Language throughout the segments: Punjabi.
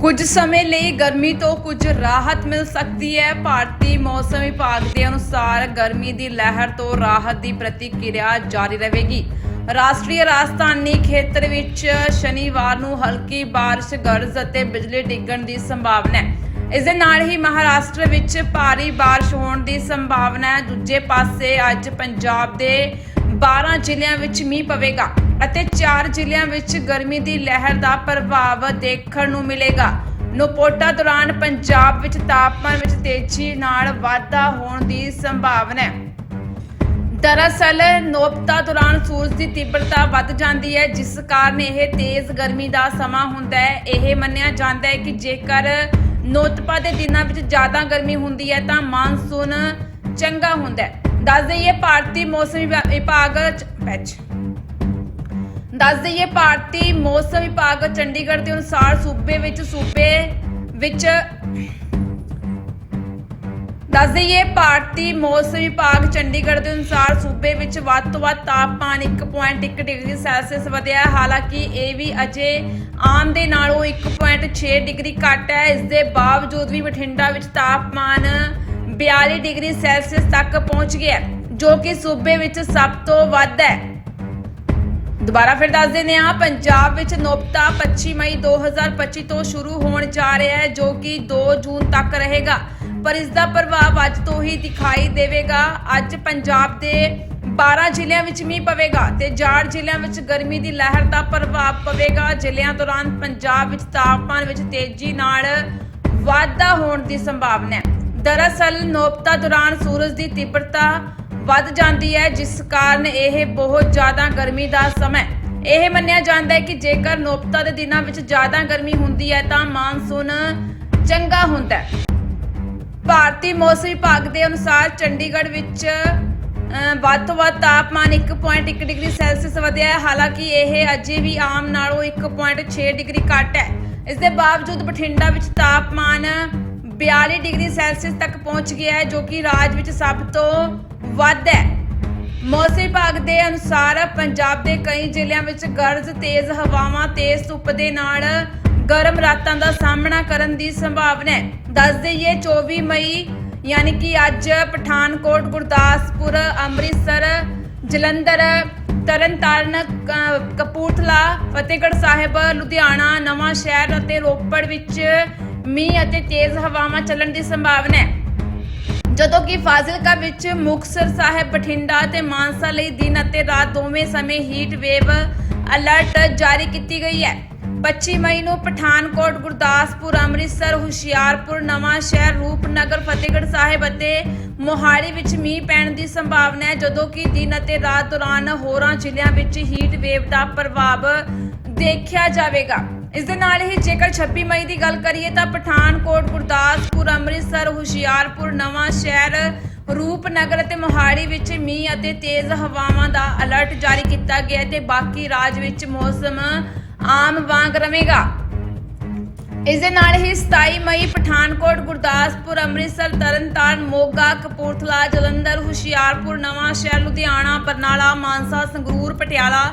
ਕੁਝ ਸਮੇਂ ਲਈ ਗਰਮੀ ਤੋਂ ਕੁਝ ਰਾਹਤ ਮਿਲ ਸਕਦੀ ਹੈ। ਭਾਰਤੀ ਮੌਸਮ ਵਿਭਾਗ ਦੇ ਅਨੁਸਾਰ ਗਰਮੀ ਦੀ ਲਹਿਰ ਤੋਂ ਰਾਹਤ ਦੀ ਪ੍ਰਤੀਕਿਰਿਆ ਜਾਰੀ ਰਹੇਗੀ। ਰਾਸ਼ਟਰੀ ਰਾਜਧਾਨੀ ਖੇਤਰ ਵਿੱਚ ਸ਼ਨੀਵਾਰ ਨੂੰ ਹਲਕੀ ਬਾਰਿਸ਼, ਗਰਜ ਅਤੇ ਬਿਜਲੀ ਡਿੱਗਣ ਦੀ ਸੰਭਾਵਨਾ ਹੈ। ਇਸ ਦੇ ਨਾਲ ਹੀ ਮਹਾਰਾਸ਼ਟਰ ਵਿੱਚ ਭਾਰੀ ਬਾਰਿਸ਼ ਹੋਣ ਦੀ ਸੰਭਾਵਨਾ ਹੈ। ਦੂਜੇ ਪਾਸੇ ਅੱਜ ਪੰਜਾਬ ਦੇ 12 ਜ਼ਿਲ੍ਹਿਆਂ ਵਿੱਚ ਮੀਂਹ ਪਵੇਗਾ ਅਤੇ 4 ਜ਼ਿਲ੍ਹਿਆਂ ਵਿੱਚ ਗਰਮੀ ਦੀ ਲਹਿਰ ਦਾ ਪ੍ਰਭਾਵ ਦੇਖਣ ਨੂੰ ਮਿਲੇਗਾ। ਨੋਪੋਟਾ ਦੌਰਾਨ ਪੰਜਾਬ ਵਿੱਚ ਤਾਪਮਾਨ ਵਿੱਚ ਤੇਜ਼ੀ ਨਾਲ ਵਾਧਾ ਹੋਣ ਦੀ ਸੰਭਾਵਨਾ ਹੈ। ਦਰਅਸਲ, ਨੋਪਤਾ ਦੌਰਾਨ ਸੂਰਜ ਦੀ ਤੀਬਰਤਾ ਵੱਧ ਜਾਂਦੀ ਹੈ, ਜਿਸ ਕਾਰਨ ਇਹ ਤੇਜ਼ ਗਰਮੀ ਦਾ ਸਮਾਂ ਹੁੰਦਾ ਹੈ। ਇਹ ਮੰਨਿਆ ਜਾਂਦਾ ਹੈ ਕਿ ਜੇਕਰ ਨੋਤਪਾ ਦੇ ਦਿਨਾਂ ਵਿੱਚ ਜ਼ਿਆਦਾ ਗਰਮੀ ਹੁੰਦੀ ਹੈ ਤਾਂ ਮਾਨਸੂਨ ਚੰਗਾ ਹੁੰਦਾ ਹੈ। ਦੱਸ ਦਈਏ ਭਾਰਤੀ ਮੌਸਮ ਵਿਭਾ- ਵਿਭਾਗ ਵਿੱਚ। ਦੱਸ ਦਈਏ ਭਾਰਤੀ ਮੌਸਮ ਵਿਭਾਗ ਚੰਡੀਗੜ੍ਹ ਦੇ ਅਨੁਸਾਰ ਸੂਬੇ ਵਿੱਚ ਸੂਬੇ ਵਿੱਚ ਦੱਸ ਦਈਏ ਭਾਰਤੀ ਮੌਸਮ ਵਿਭਾਗ ਚੰਡੀਗੜ੍ਹ ਦੇ ਅਨੁਸਾਰ ਸੂਬੇ ਵਿੱਚ ਵੱਧ ਤੋਂ ਵੱਧ ਤਾਪਮਾਨ 1.1 ਡਿਗਰੀ ਸੈਲਸੀਅਸ ਵਧਿਆ ਹੈ। ਹਾਲਾਂਕਿ ਇਹ ਵੀ ਅਜੇ ਆਮ ਦੇ ਨਾਲੋਂ 1.6 ਡਿਗਰੀ ਘੱਟ ਹੈ। ਇਸ ਦੇ ਬਾਵਜੂਦ ਵੀ ਬਠਿੰਡਾ ਵਿੱਚ ਤਾਪਮਾਨ 42 ਡਿਗਰੀ ਸੈਲਸੀਅਸ ਤੱਕ ਪਹੁੰਚ ਗਿਆ ਜੋ ਕਿ ਸੂਬੇ ਵਿੱਚ ਸਭ ਤੋਂ ਵੱਧ ਹੈ। ਦੁਬਾਰਾ ਫਿਰ ਦੱਸ ਦਿੰਦੇ ਹਾਂ, ਪੰਜਾਬ ਵਿੱਚ ਨੋਪਤਾ 25 ਮਈ 2025 ਤੋਂ ਸ਼ੁਰੂ ਹੋਣ ਜਾ ਰਿਹਾ ਹੈ, ਜੋ ਕਿ 2 ਜੂਨ ਤੱਕ ਰਹੇਗਾ। ਪਰ ਇਸ ਦਾ ਪ੍ਰਭਾਵ ਅੱਜ ਤੋਂ ਹੀ ਦਿਖਾਈ ਦੇਵੇਗਾ। ਅੱਜ ਪੰਜਾਬ ਦੇ 12 ਜ਼ਿਲ੍ਹਿਆਂ ਵਿੱਚ ਮੀਂਹ ਪਵੇਗਾ ਤੇ ਚਾਰ ਜ਼ਿਲ੍ਹਿਆਂ ਵਿੱਚ ਗਰਮੀ ਦੀ ਲਹਿਰ ਦਾ ਪ੍ਰਭਾਵ ਪਵੇਗਾ। ਜ਼ਿਲ੍ਹਿਆਂ ਦੌਰਾਨ ਪੰਜਾਬ ਵਿੱਚ ਤਾਪਮਾਨ ਵਿੱਚ ਤੇਜ਼ੀ ਨਾਲ ਵਾਧਾ ਹੋਣ ਦੀ ਸੰਭਾਵਨਾ ਹੈ। ਦਰਅਸਲ ਨੋਪਤਾ ਦੌਰਾਨ ਸੂਰਜ ਦੀ ਤੀਬਰਤਾ ਵੱਧ ਜਾਂਦੀ ਹੈ, ਜਿਸ ਕਾਰਨ ਇਹ ਬਹੁਤ ਜ਼ਿਆਦਾ ਗਰਮੀ ਦਾ ਸਮਾਂ ਹੈ। ਇਹ ਮੰਨਿਆ ਜਾਂਦਾ ਹੈ ਕਿ ਜੇਕਰ ਨੋਪਤਾ ਦੇ ਦਿਨਾਂ ਵਿੱਚ ਜ਼ਿਆਦਾ ਗਰਮੀ ਹੁੰਦੀ ਹੈ, ਤਾਂ ਮਾਨਸੂਨ ਚੰਗਾ ਹੁੰਦਾ ਹੈ। ਭਾਰਤੀ ਮੌਸਮ ਵਿਭਾਗ ਦੇ ਅਨੁਸਾਰ ਚੰਡੀਗੜ੍ਹ ਵਿੱਚ ਵੱਧ ਤੋਂ ਵੱਧ ਤਾਪਮਾਨ 1.1 ਡਿਗਰੀ ਸੈਲਸੀਅਸ ਵਧਿਆ ਹੈ। ਹਾਲਾਂਕਿ ਇਹ ਅਜੇ ਵੀ ਆਮ ਨਾਲੋਂ 1.6 ਡਿਗਰੀ ਘੱਟ ਹੈ। ਇਸ ਦੇ ਬਾਵਜੂਦ ਬਠਿੰਡਾ ਵਿੱਚ ਤਾਪਮਾਨ 42 ਡਿਗਰੀ ਸੈਲਸੀਅਸ ਤੱਕ ਪਹੁੰਚ ਗਿਆ ਹੈ, ਜੋ ਕਿ ਰਾਜ ਵਿੱਚ ਸਭ ਤੋਂ ਵੱਧ ਹੈ। ਮੌਸਮ ਵਿਭਾਗ ਦੇ ਅਨੁਸਾਰ ਪੰਜਾਬ ਦੇ ਕਈ ਜ਼ਿਲ੍ਹਿਆਂ ਵਿੱਚ ਗਰਜ ਤੇਜ਼ ਹਵਾਵਾਂ ਤੇਜ਼ ਧੁੱਪ ਦੇ ਨਾਲ ਗਰਮ ਰਾਤਾਂ ਦਾ ਸਾਹਮਣਾ ਕਰਨ ਦੀ ਸੰਭਾਵਨਾ ਹੈ। ਦੱਸ ਦਈਏ 24 ਮਈ, ਯਾਨੀ ਕਿ ਅੱਜ ਪਠਾਨਕੋਟ, ਗੁਰਦਾਸਪੁਰ, ਅੰਮ੍ਰਿਤਸਰ, ਜਲੰਧਰ, ਤਰਨਤਾਰਨ, ਕ- ਕਪੂਰਥਲਾ, ਫਤਿਹਗੜ੍ਹ ਸਾਹਿਬ, ਲੁਧਿਆਣਾ ਨਵਾਂ ਸ਼ਹਿਰ ਅਤੇ ਰੋਪੜ ਵਿੱਚ ਮੀਂਹ ਅਤੇ ਤੇਜ਼ ਹਵਾਵਾਂ ਚੱਲਣ ਦੀ ਸੰਭਾਵਨਾ ਹੈ। ਜਦੋਂ ਕਿ ਫਾਜ਼ਿਲਕਾ ਵਿੱਚ ਮੁਕਤਸਰ ਸਾਹਿਬ, ਬਠਿੰਡਾ ਤੇ ਮਾਨਸਾ ਲਈ ਦਿਨ ਅਤੇ ਰਾਤ ਦੋਵੇਂ ਸਮੇਂ ਹੀਟ ਵੇਵ ਅਲਰਟ ਜਾਰੀ ਕੀਤੀ ਗਈ ਹੈ। 25 ਮਈ ਨੂੰ ਪਠਾਨਕੋਟ, ਗੁਰਦਾਸਪੁਰ, ਅੰਮ੍ਰਿਤਸਰ, ਹੁਸ਼ਿਆਰਪੁਰ, ਨਵਾਂ ਸ਼ਹਿਰ, ਰੂਪਨਗਰ, ਫਤਿਹਗੜ੍ਹ ਸਾਹਿਬ ਅਤੇ ਮੋਹਾਲੀ ਵਿੱਚ ਮੀਂਹ ਪੈਣ ਦੀ ਸੰਭਾਵਨਾ ਹੈ। ਜਦੋਂ ਕਿ ਦਿਨ ਅਤੇ ਰਾਤ ਦੌਰਾਨ ਹੋਰਾਂ ਜ਼ਿਲ੍ਹਿਆਂ ਵਿੱਚ ਹੀਟ ਵੇਵ ਦਾ ਪ੍ਰਭਾਵ ਦੇਖਿਆ ਜਾਵੇਗਾ। ਇਸ ਦੇ ਨਾਲ ਹੀ ਜੇਕਰ 26 ਮਈ ਦੀ ਗੱਲ ਕਰੀਏ ਤਾਂ ਪਠਾਨਕੋਟ, ਗੁਰਦਾਸਪੁਰ, ਅੰਮ੍ਰਿਤਸਰ, ਹੁਸ਼ਿਆਰਪੁਰ, ਨਵਾਂ ਸ਼ਹਿਰ, ਰੂਪਨਗਰ ਅਤੇ ਮੋਹਾਲੀ ਵਿੱਚ ਮੀਂਹ ਅਤੇ ਤੇਜ਼ ਹਵਾਵਾਂ ਦਾ ਅਲਰਟ ਜਾਰੀ ਕੀਤਾ ਗਿਆ ਹੈ ਤੇ ਬਾਕੀ ਰਾਜ ਵਿੱਚ ਮੌਸਮ ਆਮ ਵਾਂਗ ਰਹੇਗਾ। ਇਸ ਦੇ ਨਾਲ ਹੀ 27 ਮਈ ਪਠਾਨਕੋਟ, ਗੁਰਦਾਸਪੁਰ, ਅੰਮ੍ਰਿਤਸਰ, ਤਰਨਤਾਰਨ, ਮੋਗਾ, ਕਪੂਰਥਲਾ, ਜਲੰਧਰ, ਹੁਸ਼ਿਆਰਪੁਰ, ਨਵਾਂ ਸ਼ਹਿਰ, ਲੁਧਿਆਣਾ, ਬਰਨਾਲਾ, ਮਾਨਸਾ, ਸੰਗਰੂਰ, ਪਟਿਆਲਾ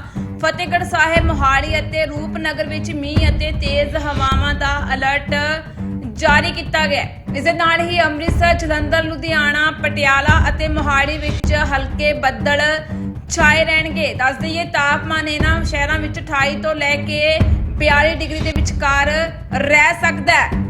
ਫਤਿਹਗੜ੍ਹ ਸਾਹਿਬ ਮੋਹਾਲੀ ਅਤੇ ਰੂਪਨਗਰ ਵਿੱਚ ਮੀਂਹ ਅਤੇ ਤੇਜ਼ ਹਵਾਵਾਂ ਦਾ ਅਲਰਟ ਜਾਰੀ ਕੀਤਾ ਗਿਆ ਇਸ ਦੇ ਨਾਲ ਹੀ ਅੰਮ੍ਰਿਤਸਰ, ਜਲੰਧਰ, ਲੁਧਿਆਣਾ, ਪਟਿਆਲਾ ਅਤੇ ਮੋਹਾਲੀ ਵਿੱਚ ਹਲਕੇ ਬੱਦਲ ਛਾਏ ਰਹਿਣਗੇ। ਦੱਸ ਦਈਏ, ਤਾਪਮਾਨ ਇਹਨਾਂ ਸ਼ਹਿਰਾਂ ਵਿੱਚ 28 ਤੋਂ ਲੈ ਕੇ 42 ਡਿਗਰੀ ਦੇ ਵਿਚਕਾਰ ਰਹਿ ਸਕਦਾ ਹੈ।